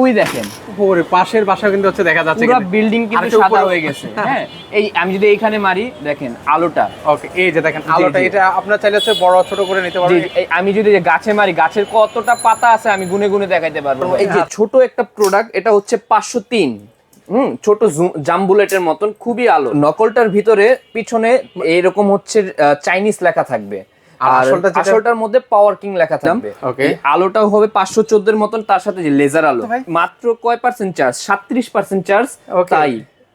ওই দেখেন। ওরে পাশের বাসা কিন্তু হচ্ছে দেখা যাচ্ছে পুরো বিল্ডিং কিন্তু সাদা। হয়ে গেছে। হ্যাঁ এই আমি যদি এইখানে মারি দেখেন আলোটা। ওকে এই যে দেখেন আলোটা এটা আপনার চাইলে হচ্ছে বড় ছোট করে নিতে পারবেন। আমি যদি গাছে মারি গাছের কতটা পাতা আছে আমি গুনে গুনে দেখাইতে পারব। এই যে ছোট একটা প্রোডাক্ট এটা হচ্ছে পাঁচশো তিন। হুম ছোট জাম বুলেটের মতন খুবই আলো। নকলটার ভিতরে পিছনে এরকম হচ্ছে চাইনিজ লেখা থাকবে। আর আসলটার মধ্যে পাওয়ার কিং লেখা থাকবে। আলোটাও হবে পাঁচশো চোদ্দের মতন তার সাথে যে লেজার আলো। মাত্র কয় পার্সেন্ট চার্জ সাত্রিশ পার্সেন্ট চার্জ তাই।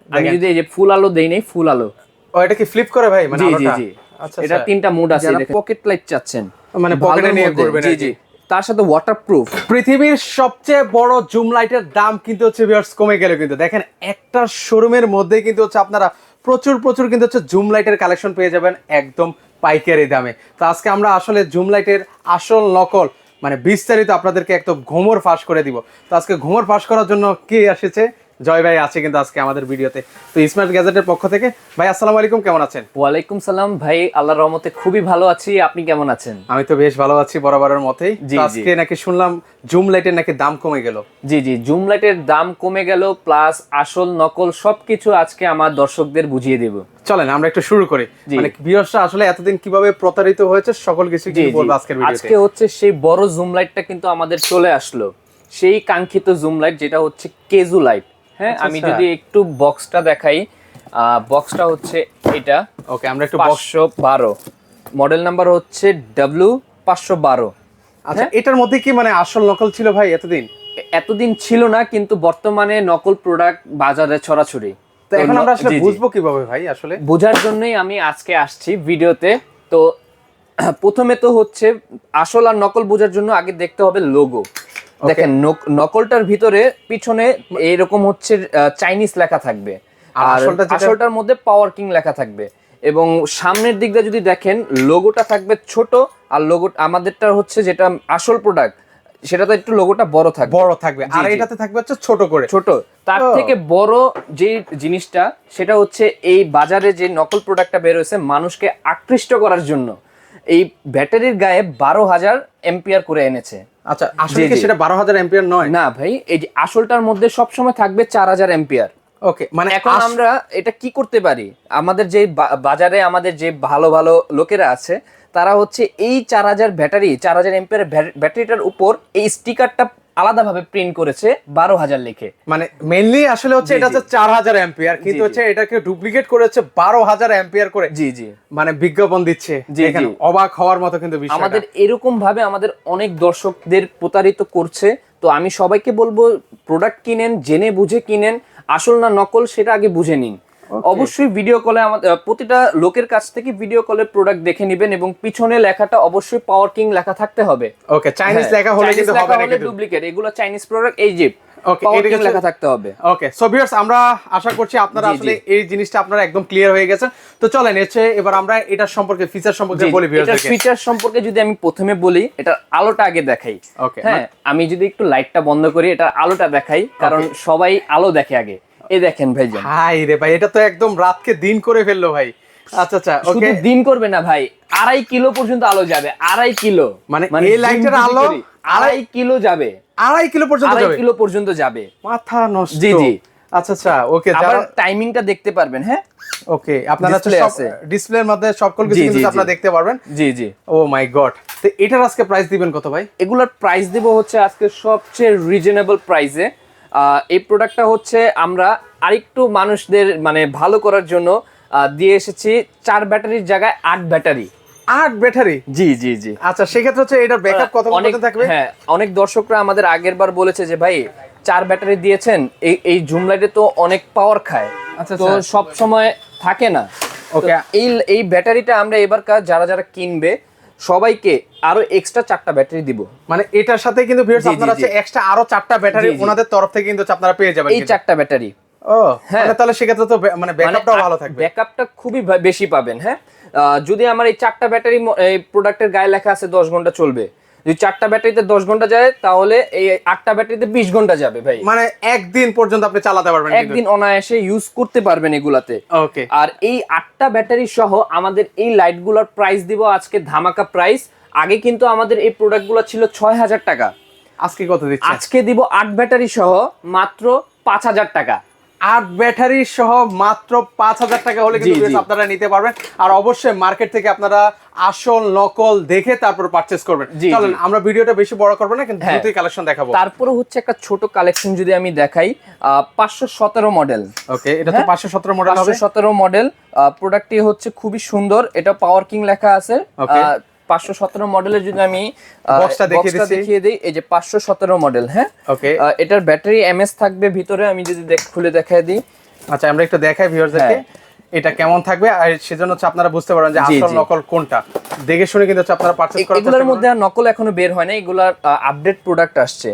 আমি যদি এই যে ফুল আলো দেই নাই ফুল আলো। ও এটা কি ফ্লিপ করে ভাই? মানে জি জি জি। আচ্ছা এটা আচ্ছা। তিনটা মোড আছে পকেট লাইট চাচ্ছেন মানে পকেটে নিয়ে করবেন জি জি। তার সাথে ওয়াটারপ্রুফ পৃথিবীর সবচেয়ে বড় জুম লাইটের দাম কিন্তু হচ্ছে ভিউয়ার্স কমে গেল কিন্তু। দেখেন একটা শোরুমের মধ্যে কিন্তু হচ্ছে আপনারা প্রচুর প্রচুর কিন্তু হচ্ছে জুম লাইটের কালেকশন পেয়ে যাবেন একদম পাইকারি দামে। তো আজকে আমরা আসলে জুম লাইটের আসল নকল মানে বিস্তারিত আপনাদেরকে একদম ঘুমর ফাঁস করে দিব। তো আজকে ঘুমর ফাঁস করার জন্য কে এসেছে? জয় ভাই আছে কিন্তু আজকে আমাদের ভিডিওতে। তো স্মার্ট গ্যাজেটের পক্ষ থেকে ভাই আসসালামু আলাইকুম কেমন আছেন? ওয়ালাইকুম সালাম ভাই আল্লাহর রহমতে খুবই ভালো আছি। আপনি কেমন আছেন? আমি তো বেশ ভালো আছি বরাবরের মতেই। জি, আজকে নাকি শুনলাম জুম লাইটের নাকি দাম কমে গেল। জি জি জুম লাইটের দাম কমে গেল প্লাস আসল নকল সবকিছু আজকে আমার দর্শকদের বুঝিয়ে দেব। চলেন আমরা একটু শুরু করি। মানে ভিউয়ার্সরা আসলে এতদিন কীভাবে প্রতারিত হয়েছে সকল কিছু জি বলব আজকের ভিডিওতে? আজকে হচ্ছে সেই বড় জুম লাইটটা কিন্তু আমাদের চলে আসলো। সেই কাঙ্ক্ষিত জুম লাইট যেটা হচ্ছে কেজু লাইট হ্যাঁ আচ্ছা, আমি আচ্ছা। যদি একটু বক্সটা দেখাই বক্সটা হচ্ছে এটা। ওকে আমরা একটু পাঁচশো বারো। মডেল নাম্বার হচ্ছে ডাব্লু পাঁচশো বারো। আচ্ছা এটার মধ্যে কি মানে আসল নকল ছিল ভাই এতদিন? এতদিন ছিল না কিন্তু বর্তমানে নকল প্রোডাক্ট বাজারে ছড়াছড়ি। তো এখন আমরা আসলে। বুঝব কীভাবে ভাই আসলে? বোঝার জন্যই আমি আজকে আসছি ভিডিওতে। তো প্রথমে তো হচ্ছে আসল আর নকল বোঝার জন্য আগে দেখতে হবে লোগো দেখেন নক- নকলটার ভিতরে পিছনে এরকম হচ্ছে চাইনিজ লেখা থাকবে। আর আসলটার মধ্যে পাওয়ার কিং লেখা থাকবে। এবং সামনের দিকটা যদি দেখেন লোগোটা থাকবে ছোট আর লোগো আমাদেরটা হচ্ছে যেটা আসল প্রোডাক্ট সেটা তো একটু লোগোটা বড় থাকবে। বড় থাকবে। আর এটাতে থাকবে হচ্ছে ছোট করে। ছোট। তার থেকে বড় যে জিনিসটা সেটা হচ্ছে এই বাজারে যে নকল প্রোডাক্টটা বের হয়েছে মানুষকে আকৃষ্ট করার জন্য। এই ব্যাটারির গায়ে বারো হাজার এম্পিয়ার করে এনেছে। আচ্ছা আসলে কি সেটা বারো হাজার এম্পিয়ার নয়? না ভাই এই যে আসলটার মধ্যে সবসময় থাকবে চার হাজার এম্পিয়ার ওকে মানে এখন আমরা এটা কি করতে পারি? আমাদের যে বাজারে আমাদের যে ভালো ভালো লোকেরা আছে তারা হচ্ছে এই চার হাজার ব্যাটারি চার হাজার এম্পিয়ার ব্যাটারিটার উপর এই স্টিকারটা আলাদাভাবে প্রিন্ট করেছে বারো হাজার লিখে। মানে মেইনলি আসলে হচ্ছে এটা হচ্ছে চার হাজার এম্পিয়ার কিন্তু হচ্ছে এটাকে ডুপ্লিকেট করে হচ্ছে বারো হাজার এম্পিয়ার করে। জি জি। মানে বিজ্ঞাপন দিচ্ছে। জি, অবাক হওয়ার মতো কিন্তু আমাদের এরকম ভাবে আমাদের অনেক দর্শকদের প্রতারিত করছে। তো আমি সবাইকে বলব প্রোডাক্ট কিনেন জেনে বুঝে কিনেন। আসল না নকল সেটা আগে বুঝে নিন। অবশ্যই ভিডিও কলে আমাদের প্রতিটা লোকের কাছ থেকে ভিডিও কলে প্রোডাক্ট দেখে নেবেন এবং পিছনে লেখাটা অবশ্যই পাওয়ার কিং লেখা থাকতে হবে। ওকে চাইনিজ হ্যাঁ, লেখা হলে কিন্তু হবে না কিন্তু। ডুপ্লিকেট এগুলো চাইনিজ প্রোডাক্ট এই পাওয়ার এটা লেখা থাকতে হবে। ওকে সো ভিউয়ার্স আমরা আশা করছি আপনারা। আসলে এই জিনিসটা আপনারা একদম ক্লিয়ার হয়ে গেছেন। তো চলেন এসে এবার আমরা এটার সম্পর্কে ফিচার সম্পর্কে বলি এটার ভিউয়ার্সদেরকে ফিচার সম্পর্কে যদি আমি প্রথমে বলি এটা আলোটা আগে দেখাই। Okay, হ্যাঁ আমি যদি একটু লাইটটা বন্ধ করি এটা আলোটা দেখাই কারণ সবাই আলো দেখে আগে। এই দেখেন হাই রে ভাই এটা তো একদম রাতকে দিন করে ফেলল ভাই। আচ্ছা আচ্ছা শুধু দিন করবে না ভাই আড়াই কিলো পর্যন্ত আলো যাবে আড়াই কিলো। মানে এই লাইটের আলো আড়াই কিলো যাবে। আড়াই কিলো পর্যন্ত আড়াই কিলো পর্যন্ত যাবে। মাথা নষ্ট। জি, জি। আচ্ছা আচ্ছা ওকে আবার টাইমিংটা দেখতে পারবেন হ্যাঁ? ওকে আপনারা Display আছে। ডিসপ্লের মধ্যে সকল কিছু কিন্তু আপনারা দেখতে পারবেন। জি জি। Oh my god. তো এটার আজকে প্রাইস দিবেন কত ভাই? এগুলোর প্রাইস দেব হচ্ছে আজকে সবচেয়ে রিজনেবল প্রাইসে এই প্রোডাক্টটা হচ্ছে আমরা আরেকটু মানুষদের মানে ভালো করার জন্য দিয়ে এসেছি চার ব্যাটারির জায়গায় আট ব্যাটারি। আট ব্যাটারি? জি জি জি। আচ্ছা সেক্ষেত্রে হচ্ছে এটার ব্যাকআপ কত অনেক থাকবে? হ্যাঁ অনেক দর্শকরা আমাদের আগের বার বলেছে যে ভাই চার ব্যাটারি দিয়েছেন এই এই জুম লাইটে তো অনেক পাওয়ার খায়। আচ্ছা, তো আচ্ছা। সব সময় থাকে না। ওকে এই এই ব্যাটারিটা আমরা এবার কাজ যারা যারা কিনবে সবাইকে আরও এক্সট্রা চারটা ব্যাটারি দিব। মানে এটার সাথে কিন্তু ভিউয়ার্স আপনারা আছে এক্সট্রা আরও চারটা ব্যাটারি। ওনাদের তরফ থেকে কিন্তু আপনারা পেয়ে যাবেন এই চারটা ব্যাটারি ও হ্যাঁ। মানে তাহলে সেক্ষেত্রে তো মানে ব্যাকআপটাও ভালো থাকবে। ব্যাকআপটা খুবই বেশি পাবেন হ্যাঁ? যদি আমার এই চারটা ব্যাটারি এই প্রোডাক্টের গায়ে লেখা আছে দশ ঘণ্টা চলবে যদি চারটা ব্যাটারিতে দশ ঘণ্টা যায় তাহলে এই আটটা ব্যাটারিতে বিশ ঘণ্টা যাবে ভাই। মানে একদিন পর্যন্ত আপনি চালাতে পারবেন একদিন অনায়াসে ইউজ করতে পারবেন এগুলাতে। ওকে আর এই আটটা ব্যাটারি সহ আমাদের এই লাইটগুলোর প্রাইস দিব আজকে ধামাকা প্রাইস আগে কিন্তু আমাদের এই প্রোডাক্টগুলো ছিল ছয় হাজার টাকা। আজকে কত দিচ্ছেন আজকে দিব আট ব্যাটারি সহ মাত্র পাঁচ হাজার টাকা। আট ব্যাটারি সহ মাত্র পাঁচ হাজার টাকা হলে কিন্তু আপনারা নিতে পারবেন আর অবশ্যই মার্কেট থেকে আপনারা আসল নকল দেখে তারপর পারচেস করবেন চলেন। আমরা ভিডিওটা বেশি বড় করব না কিন্তু হ্যাঁ। দ্রুতই কালেকশন দেখাবো তারপরে হচ্ছে একটা ছোট কালেকশন যদি আমি দেখাই পাঁচশো সতেরো মডেল ওকে এটা তো হ্যাঁ। পাঁচশো সতেরো মডেল পাঁচশো হবে সতেরো মডেল প্রোডাক্টটি হচ্ছে খুবই সুন্দর এটা পাওয়ার কিং লেখা আছে. পাঁচশো সতেরো মডেলের যদি আমি Box-টা দেখিয়ে দিই এই যে পাঁচশো সতেরো মডেল হ্যাঁ? ওকে। এটার ব্যাটারি এমএস থাকবে ভিতরে আমি যদি খুলে দেখাই দিই। আচ্ছা আমরা একটু দেখাই ভিউয়ারদেরকে হ্যাঁ। এটা কেমন থাকবে? আর সেজন্য হচ্ছে আপনারা বুঝতে পারবেন যে আসল নকল কোনটা। দেখে শুনে কিন্তু হচ্ছে আপনারা পারচেজ এ- এগুলোর মধ্যে আর নকল এখনও বের হয় না এগুলার আপডেট প্রোডাক্ট আসছে।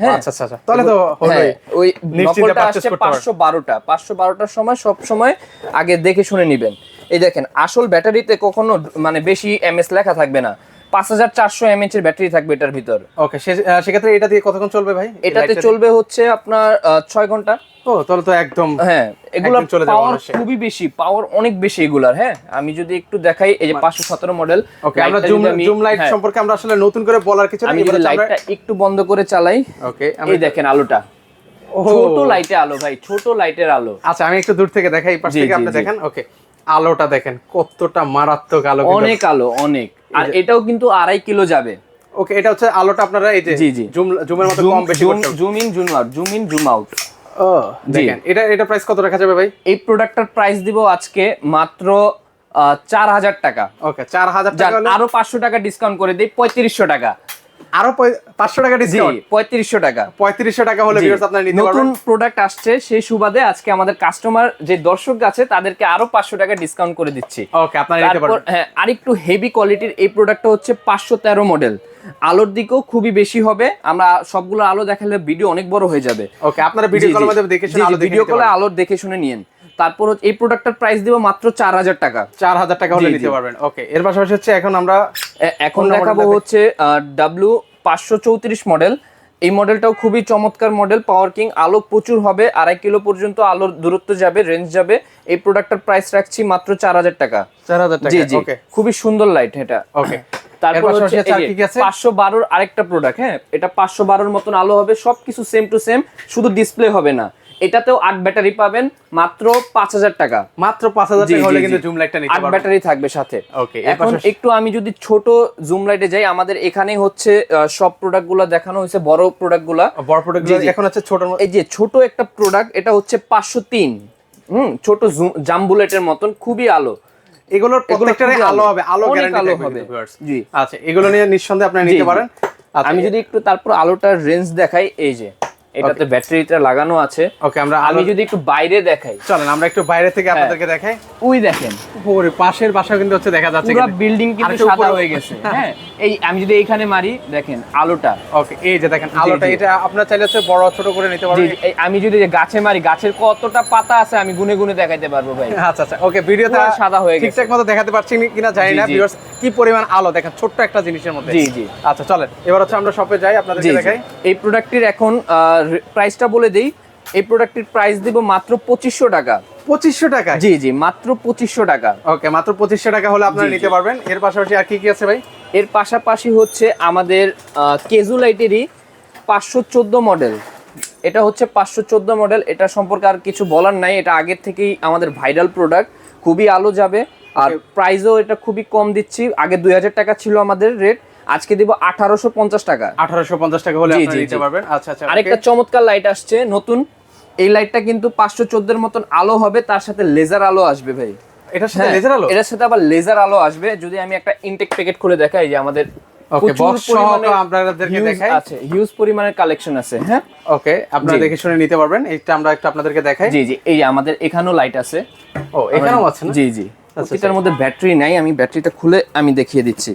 হ্যাঁ। আচ্ছা আচ্ছা আচ্ছা। তাহলে তো হ্যাঁ, ওই নকলটা আসছে করতে পারবেন। পাঁচশো বারোটা। পাঁচশো বারোটার সময় সব সময় আগে দেখে শুনে নিবেন। এই দেখেন আসল ব্যাটারিতে কখনো মানে বেশি এমএস লেখা থাকবে না। পাঁচ হাজার চারশো এমএচ এর ব্যাটারি থাকবে এটার ভিতর। ওকে সেক্ষেত্রে এটা দিয়ে কতক্ষণ চলবে ভাই? এটাতে চলবে হচ্ছে আপনার ছয় ঘণ্টা। ও তাহলে তো একদম হ্যাঁ এগুলো পাওয়ার খুবই বেশি পাওয়ার অনেক বেশি এগুলার হ্যাঁ। আমি যদি একটু দেখাই এই যে পাঁচশো সতেরো মডেল ওকে আমরা জুম জুম লাইট সম্পর্কে আমরা আসলে নতুন করে বলার কিছু। আমি যদি লাইটটা একটু বন্ধ করে চালাই ওকে এই দেখেন আলোটা। ছোট লাইটে আলো ভাই ছোট লাইটের আলো। আচ্ছা আমি একটু দূর থেকে দেখাই পাশ থেকে আপনি দেখেন ওকে। আলোটা দেখেন কতটা মারাত্মক আলো অনেক আলো অনেক। আর এটাও কিন্তু আড়াই কিলো যাবে। ওকে এটা হচ্ছে আলোটা আপনারা এই যে জি, জি। জুম জুমের মতো কম বেশি করতে zoom in zoom out zoom in zoom out. দেখেন এটা এটা প্রাইস কত রাখা যাবে ভাই? এই প্রোডাক্টটার প্রাইস দিব আজকে মাত্র চার হাজার টাকা। ওকে চার হাজার টাকা আরও পাঁচশো টাকা ডিসকাউন্ট করে দিই পঁয়ত্রিশশো টাকা। আরও পাঁচশো টাকা ডিসকাউন্ট পঁয়ত্রিশশো টাকা। পঁয়ত্রিশশো টাকা হলে নিতে নতুন প্রোডাক্ট আসছে সেই সুবাদে আজকে আমাদের কাস্টমার যে দর্শক আছে তাদেরকে আরও পাঁচশো টাকা ডিসকাউন্ট করে দিচ্ছি। ওকে আপনারা হ্যাঁ আরেকটু হেভি কোয়ালিটির এই প্রোডাক্টটা হচ্ছে পাঁচশো তেরো মডেল আলোর দিকেও খুবই বেশি হবে। আমরা সবগুলো আলো দেখালে ভিডিও অনেক বড় হয়ে যাবে। ওকে আপনারা ভিডিও কলের দেখে শুনে আলো দেখে ভিডিও কলে আলোর দেখে শুনে নিয়েন। তারপর এই প্রোডাক্টটার প্রাইস দিব মাত্র চার হাজার টাকা। চার হাজার টাকা হলে নিতে পারবেন। ওকে এর পাশাপাশি হচ্ছে এখন আমরা এখন দেখাবো হচ্ছে ডাব্লিউ পাঁচশো চৌত্রিশ মডেল এই মডেলটাও খুবই চমৎকার মডেল পাওয়ার কিং আলো প্রচুর হবে আড়াই কিলো পর্যন্ত আলোর দূরত্ব যাবে রেঞ্জ যাবে। এই প্রোডাক্টটার প্রাইস রাখছি মাত্র চার হাজার টাকা। চার হাজার টাকা জি জি। খুবই সুন্দর লাইট এটা। ওকে তারপর হচ্ছে? পাঁচশো বারোর আরেকটা প্রোডাক্ট হ্যাঁ এটা পাঁচশো বারোর মতন আলো হবে সবকিছু সেম টু সেম শুধু ডিসপ্লে হবে না। এটাতেও আট ব্যাটারি পাবেন মাত্র পাঁচ হাজার টাকা। মাত্র পাঁচ হাজার টাকা হলে কিন্তু জুম লাইটটা নিতে আট ব্যাটারি থাকবে সাথে। ওকে এখন একটু আমি যদি ছোট জুম লাইটে যাই আমাদের এখানেই হচ্ছে সব প্রোডাক্টগুলা দেখানো হয়েছে বড় প্রোডাক্টগুলা। বড় প্রোডাক্ট জি, জি। এখন হচ্ছে ছোট এই যে ছোট একটা প্রোডাক্ট এটা হচ্ছে পাঁচশো তিন। হুম ছোট জাম বুলেটের মতন খুবই আলো। এগুলোর এগুলো প্রত্যেকটারই আলো হবে আলো গ্যারান্টি আলো হবে। জি। আচ্ছা এগুলো নিয়ে নিঃসন্দেহে আপনারা নিতে পারেন। আচ্ছা আমি যদি একটু তারপর আলোটার রেঞ্জ দেখাই এই যে। এটাতে ব্যাটারিটা লাগানো আছে। ওকে আমরা আমি যদি একটু বাইরে দেখাই। চলেন আমরা একটু বাইরে থেকে আপনাদেরকে দেখাই। ওই দেখেন। ওরে পাশের বাসা কিন্তু হচ্ছে দেখা যাচ্ছে পুরো বিল্ডিং কিন্তু সাদা হয়ে গেছে। হ্যাঁ এই আমি যদি এইখানে মারি দেখেন আলোটা। ওকে এই যে দেখেন আলোটা এটা আপনার চাইলে হচ্ছে বড় ছোট করে নিতে পারবেন। এই আমি যদি গাছে মারি গাছের কতটা পাতা আছে আমি গুনে গুনে দেখাইতে পারব ভাই। আচ্ছা আচ্ছা ওকে ভিডিওতে সাদা হয়ে গেছে। ঠিকঠাক মতো দেখাতে পারছি কিনা জানি না। ভিউয়ার্স কি পরিমাণ আলো? দেখেন ছোট্ট একটা জিনিসের মধ্যে। জি, জি। আচ্ছা চলেন এবার হচ্ছে আমরা শপে যাই আপনাদেরকে দেখাই। এই প্রোডাক্টটির এখন প্রাইসটা বলে দেই এই প্রোডাক্টটির প্রাইস দিব মাত্র পঁচিশশো টাকা। পঁচিশশো টাকা জি জি মাত্র পঁচিশশো টাকা। ওকে মাত্র পঁচিশশো টাকা হলে আপনারা নিতে পারবেন। এর পাশাপাশি আর কি কি আছে ভাই? এর পাশাপাশি হচ্ছে আমাদের কেজু লাইটেরই পাঁচশো চোদ্দ মডেল এটা হচ্ছে পাঁচশো চোদ্দ মডেল এটা সম্পর্কে আর কিছু বলার নাই। এটা আগের থেকেই আমাদের ভাইরাল প্রোডাক্ট খুবই আলো যাবে। আর প্রাইসও এটা খুবই কম দিচ্ছি। আগে দুই হাজার টাকা ছিল আমাদের রেট আজকে দিব আঠারোশো পঞ্চাশ টাকা। আঠারোশো পঞ্চাশ টাকা হলে নিতে পারবেন। আচ্ছা আচ্ছা আরেকটা চমৎকার লাইট আসছে নতুন। এই লাইটটা কিন্তু পাঁচশো চোদ্দোর মতন আলো হবে তার সাথে লেজার আলো আসবে ভাই। এটার সাথে হ্যাঁ, লেজার আলো? এটার সাথে আবার লেজার আলো আসবে। যদি আমি একটা ইনটেক প্যাকেট খুলে দেখাই যে আমাদের হিউজ পরিমাণের কালেকশন আছে হ্যাঁ? ওকে আপনারা দেখে শুনে নিতে পারবেন। এটা আমরা একটু আপনাদেরকে দেখাই। জি জি এই আমাদের এখানেও লাইট আছে। ও এখানেও আছে জি জি। প্রতিটার মধ্যে ব্যাটারি নাই আমি ব্যাটারিটা খুলে আমি দেখিয়ে দিচ্ছি।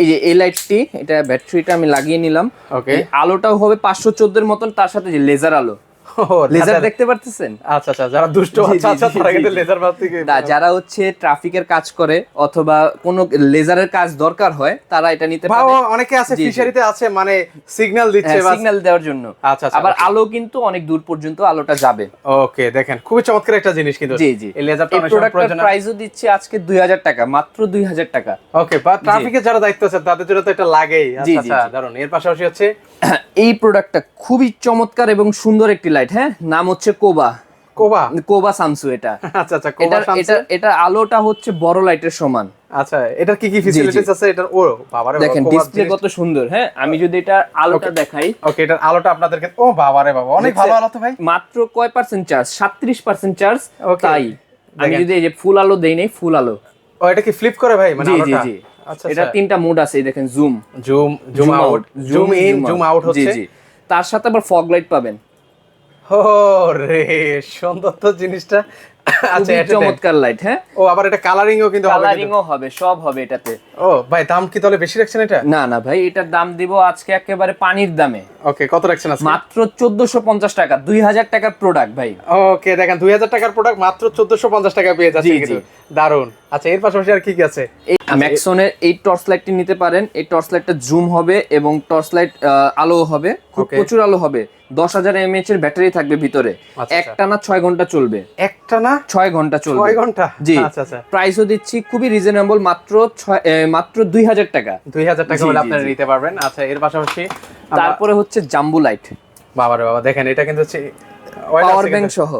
এই যে এই লাইটটি এটা ব্যাটারিটা আমি লাগিয়ে নিলাম। ওকে আলোটাও হবে পাঁচশো চোদ্দের মতন তার সাথে যে লেজার আলো। লেজার আচ্ছা, দেখতে পারতেছেন? আচ্ছা আচ্ছা যারা দুষ্ট আছে জি, তারা কিন্তু লেজার বাদ থেকে না যারা হচ্ছে ট্রাফিকের কাজ করে অথবা কোনো লেজারের কাজ দরকার হয় তারা এটা নিতে পারে। অনেকে আছে। ফিশারিতে আছে মানে সিগন্যাল দিচ্ছে সিগন্যাল দেওয়ার জন্য। আচ্ছা, আচ্ছা, আবার আলো কিন্তু অনেক দূর পর্যন্ত আলোটা যাবে। ওকে দেখেন খুবই চমৎকার একটা জিনিস কিন্তু জি জি। এই লেজারটা অনেক প্রয়োজন প্রাইসও দিচ্ছি আজকে দুই হাজার টাকা মাত্র দুই হাজার টাকা। ওকে বা ট্রাফিকে যারা দায়িত্ব আছে তাদের জন্য তো এটা লাগেই। আচ্ছা আচ্ছা। দারুণ এর পাশাপাশি হচ্ছে এই প্রোডাক্টটা খুবই চমৎকার এবং সুন্দর একটি লাইট হ্যাঁ? নাম হচ্ছে কোবা কোবা কোবা সামসু এটা। আচ্ছা আচ্ছা কোবা এটা এটা আলোটা হচ্ছে বড় লাইটের সমান। আচ্ছা এটার কি কি ফ্যাসিলিটিস আছে? এটার ও বাবারে দেখেন ডিসপ্লে কত সুন্দর হ্যাঁ? আমি যদি এটা আলোটা দেখাই। ওকে এটার আলোটা আপনাদেরকে ও বাবারে বাবা অনেক ভালো আলো তো ভাই। মাত্র কয় পার্সেন্ট চার্জ সাত্রিশ পার্সেন্ট চার্জ তাই। আমি যদি এই যে ফুল আলো দেই নাই ফুল আলো। ও এটা কি ফ্লিপ করে ভাই? মানে জি জি জি। আচ্ছা এটা তিনটা মোড আছে দেখেন zoom zoom zoom out zoom in zoom out হচ্ছে। জি জি। তার সাথে আবার ফগ লাইট পাবেন। ও রে সুন্দর তো জিনিসটা। আচ্ছা। চমৎকার লাইট হ্যাঁ? ও আবার এটা কালারিংও কিন্তু হবে কিন্তু। কালারিংও হবে সব হবে এটাতে। ও ভাই দাম কি তাহলে বেশি রাখছেন এটা? না না ভাই এটার দাম দিব আজকে একেবারে পানির দামে। ওকে কত রাখছেন আজকে? মাত্র চোদ্দশো পঞ্চাশ টাকা দুই হাজার টাকার প্রোডাক্ট ভাই। ওকে দেখেন দুই হাজার টাকার প্রোডাক্ট মাত্র চোদ্দশো পঞ্চাশ টাকা পেয়ে যাচ্ছে কিন্তু। দারুণ আচ্ছা এর পাশাপাশি আর কি কি আছে? ম্যাক্সনের এই টর্চ লাইটটি নিতে পারেন। এই টর্চ লাইটটা জুম হবে এবং টর্চ লাইট আলো হবে। খুব প্রচুর আলো হবে। দশ হাজার এমএএচ এর ব্যাটারি থাকবে ভিতরে। আচ্ছা। একটানা ছয় ঘণ্টা চলবে। একটা না? ছয় ঘণ্টা চলবে। ছয় ঘণ্টা? জি। আচ্ছা আচ্ছা। প্রাইসও দিচ্ছি খুবই রিজনেবল মাত্র মাত্র দুই হাজার টাকা। দুই হাজার টাকা হলে আপনারা। নিতে পারবেন। আচ্ছা এর পাশাপাশি তারপরে হচ্ছে জাম্বু লাইট বাবারে বাবা দেখেন এটা কিন্তু হচ্ছে পাওয়ার ব্যাংক সহ।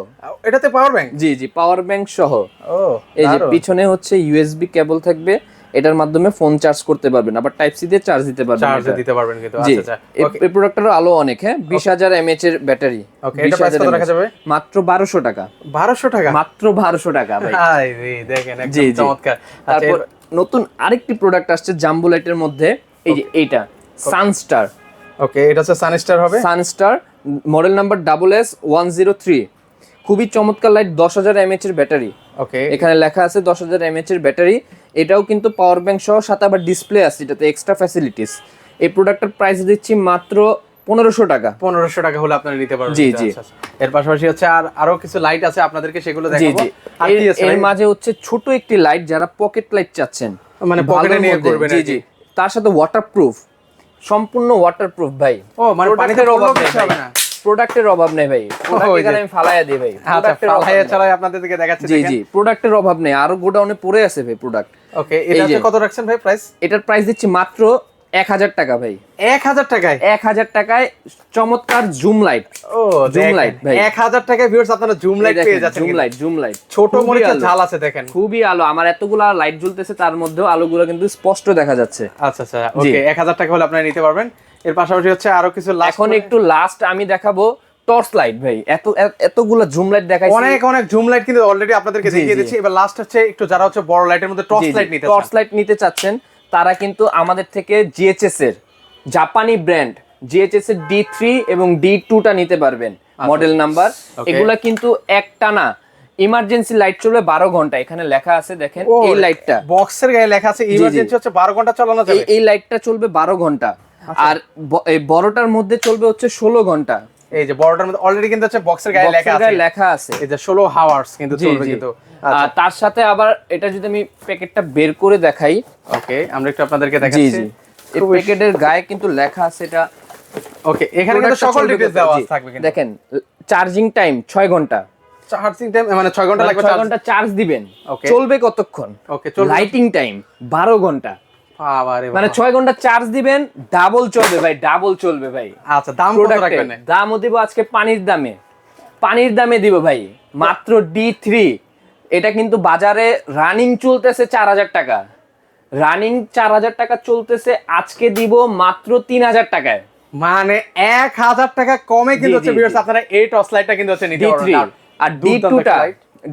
এটাতে পাওয়ার ব্যাংক জি জি পাওয়ার ব্যাংক সহ। ও এই যে পিছনে হচ্ছে ইউএসবি কেবল থাকবে। এটার মাধ্যমে ফোন চার্জ করতে পারবেন আবার টাইপ সি দিয়ে চার্জ দিতে পারবেন চার্জ দিতে পারবেন কিন্তু আচ্ছা আচ্ছা। এই- ওকে এই প্রোডাক্টটারও আলো অনেক হ্যাঁ? বিশ হাজার এমএচ এর ব্যাটারি Okay, এটা price কত রাখা যাবে? মাত্র বারোশো টাকা। বারোশো টাকা? মাত্র বারোশো টাকা ভাই। হাই রে দেখেন একদম চমৎকার। আচ্ছা তারপর নতুন আরেকটি প্রোডাক্ট আসছে জাম্বু লাইটের মধ্যে এই যে এইটা সানস্টার ওকে এটা হচ্ছে সানস্টার হবে? Sunstar model number double S one zero three খুবই চমৎকার লাইট দশ হাজার এমএচ এর ব্যাটারি ওকে এখানে লেখা আছে দশ হাজার এমএচ এর ব্যাটারি। এটাও কিন্তু পাওয়ার ব্যাংক সহ সাথে আবার ডিসপ্লে আছে এটাতে এক্সট্রা ফ্যাসিলিটিস এই প্রোডাক্টের প্রাইস দিচ্ছি মাত্র পনেরোশো টাকা। পনেরোশো টাকা হলে আপনারা নিতে পারবেন। জি, জি। আচ্ছা, আচ্ছা। এর পাশাপাশি হচ্ছে আর আরও কিছু লাইট আছে আপনাদেরকে সেগুলো দেখাবো। এর-? মাঝে হচ্ছে ছোট একটি লাইট যারা পকেট লাইট চাচ্ছেন। মানে পকেটে নিয়ে করবেন জি জি। তার সাথে ওয়াটারপ্রুফ সম্পূর্ণ ওয়াটারপ্রুফ ভাই। ও মানে পানিতে কিছু হবে না। প্রোডাক্টের অভাব নেই ভাই। আমি ফালাইয়া দিই ভাই। আচ্ছা ফালাইয়া। চালাই আপনাদেরকে দেখাচ্ছি জি জি প্রোডাক্টের অভাব নেই। আরও গোডাউনে পড়ে আছে ভাই প্রোডাক্ট ওকে এটা কত রাখছেন ভাই প্রাইস এটার প্রাইস দিচ্ছি মাত্র এক হাজার টাকা ভাই। এক হাজার টাকায়? এক হাজার টাকায় চমৎকার জুম লাইট ও Zoom light ভাই। এক হাজার টাকায় ভিউয়ার্স আপনারা জুম লাইট পেয়ে যাচ্ছেন জুম লাইট জুম লাইট ছোট মরিচের ঝাল আছে দেখেন। খুবই আলো। আমার এতগুলা লাইট জ্বলতেছে তার মধ্যেও আলোগুলো কিন্তু স্পষ্ট দেখা যাচ্ছে। আচ্ছা আচ্ছা ওকে এক হাজার টাকা হলে আপনারা নিতে পারবেন। এর পাশাপাশি হচ্ছে আরও কিছু এখন একটু লাস্ট আমি দেখাবো টর্চ লাইট ভাই। এত এত- এতগুলা জুম লাইট দেখাইছি। অনেক অনেক জুম লাইট কিন্তু অলরেডি আপনাদেরকে দেখিয়ে জি। দিচ্ছি। এবার লাস্ট হচ্ছে একটু যারা হচ্ছে বড় লাইটের মধ্যে টর্চ লাইট নিতে টর্চ লাইট নিতে চাচ্ছেন তারা কিন্তু আমাদের থেকে জিএচএস এর জাপানি ব্র্যান্ড জিএচএস এর ডি থ্রি এবং ডি টুটা নিতে পারবেন। Model number Okay. এগুলা কিন্তু একটানা ইমার্জেন্সি লাইট চলবে বারো ঘণ্টা। এখানে লেখা আছে দেখেন এই লাইটটা বক্সের গায়ে লেখা আছে ইমার্জেন্সি হচ্ছে বারো ঘণ্টা চালানো যাবে। এই লাইটটা চলবে বারো ঘণ্টা। আচ্ছা। আর ব- এই বড়টার মধ্যে চলবে হচ্ছে ষোলো ঘণ্টা। এই যে বড়টার মধ্যে অলরেডি কিন্তু হচ্ছে বক্সের গায়ে লেখা আছে। লেখা আছে। এই যে ষোলো হাওয়ার্স কিন্তু চলবে কিন্তু। আচ্ছা। আর তার সাথে আবার এটা যদি আমি প্যাকেটটা বের করে দেখাই। ওকে আমরা একটু আপনাদেরকে দেখাচ্ছি। এই প্যাকেটের গায়ে কিন্তু লেখা আছে এটা। ওকে এখানে কিন্তু সকল ডিটেইলস দেওয়া থাকবে কিন্তু। দেখেন চার্জিং টাইম ছয় ঘণ্টা। চার্জিং টাইম মানে 6 ঘণ্টা লাগবে ছয় চার্জ ঘণ্টা চার্জ দিবেন। Okay. চলবে কতক্ষণ? ওকে চলবে। লাইটিং টাইম বারো ঘণ্টা। বাবারে বাবা। মানে ছয় ঘণ্টা চার্জ দিবেন ডাবল চলবে ভাই ডাবল চলবে ভাই। আচ্ছা দাম কত রাখবেন? দামও দিব আজকে পানির দামে। পানির দামে দিব ভাই মাত্র ডি থ্রি এটা কিন্তু বাজারে রানিং চলতেছে চার হাজার টাকা। রানিং চার হাজার টাকা চলতেছে আজকে দিব মাত্র তিন হাজার টাকায়। মানে এক হাজার টাকা কমে কিন্তু হচ্ছে ভিউয়ার্স আপনারা এই টর্চ লাইটটা কিন্তু হচ্ছে নিতে পারবেন। আর ডি টুটা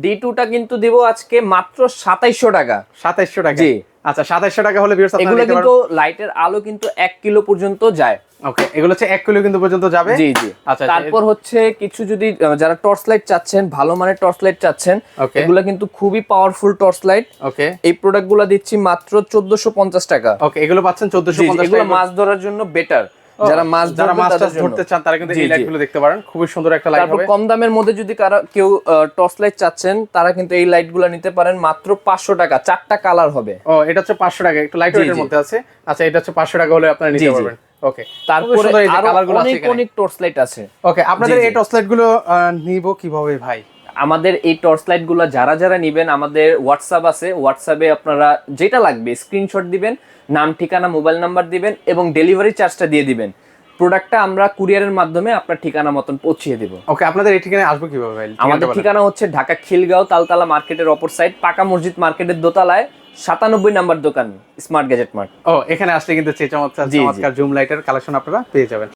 ডি টুটা কিন্তু দিব আজকে মাত্র সাতাইশশো টাকা। 2700 টাকা। জি। আচ্ছা 2700 টাকা হলে ভিউয়ার্স এগুলো কিন্তু লাইটের আলো কিন্তু এক কিলো পর্যন্ত যায়। ওকে এগুলো হচ্ছে 1 কিলো কিন্তু পর্যন্ত যাবে? জি জি। আচ্ছা তারপর হচ্ছে কিছু যদি যারা টর্চ লাইট চাচ্ছেন ভালো মানের টর্চ লাইট চাচ্ছেন. এগুলো কিন্তু খুবই পাওয়ারফুল টর্চ লাইট ওকে এই প্রোডাক্টগুলা দিচ্ছি মাত্র চোদ্দশো পঞ্চাশ টাকা। ওকে এগুলো পাচ্ছেন চোদ্দশো পঞ্চাশ 1450 এগুলো মাছ ধরার জন্য বেটার যারা মাছ যারা মাছ ধরতে চান তারা কিন্তু এই। লাইটগুলো দেখতে পারেন। খুবই সুন্দর একটা লাইট তারপর হবে। কম দামের মধ্যে যদি কারও কেউ টর্চ লাইট চাচ্ছেন তারা কিন্তু এই লাইটগুলো নিতে পারেন মাত্র পাঁচশো টাকা। চারটা কালার হবে। ও এটা হচ্ছে পাঁচশো টাকা। একটু লাইট ওয়েটের মধ্যে আছে। আচ্ছা এটা হচ্ছে পাঁচশো টাকা হলে আপনারা নিতে পারবেন। ওকে তারপরে আরও অনেক অনেক টর্চ লাইট আছে। ওকে আপনাদের। এই টর্চ লাইটগুলো আহ, নিব কীভাবে ভাই? আমাদের এই টর্চ লাইটগুলো যারা যারা নিবেন আমাদের হোয়াটসঅ্যাপ আছে। হোয়াটসঅ্যাপে আপনারা যেটা লাগবে স্ক্রিনশট দিবেন নাম ঠিকানা মোবাইল নাম্বার দিবেন এবং ডেলিভারি চার্জটা দিয়ে দিবেন। প্রোডাক্টটা আমরা কুরিয়ারের মাধ্যমে আপনার ঠিকানা মতন পৌঁছিয়ে দেব। ওকে আপনাদের এই ঠিকানায় আসব কীভাবে ভাই? আমাদের ঠিকানা হচ্ছে ঢাকা খিলগাঁও তালতলা মার্কেটের অপর সাইড পাকা মসজিদ মার্কেটের দোতলায় সাতানব্বই নাম্বার দোকান স্মার্ট গ্যাজেট মার্ট ও এখানে আসলে কিন্তু চমৎকার। চমৎকার জুম লাইটের কালেকশন আপনারা পেয়ে যাবেন।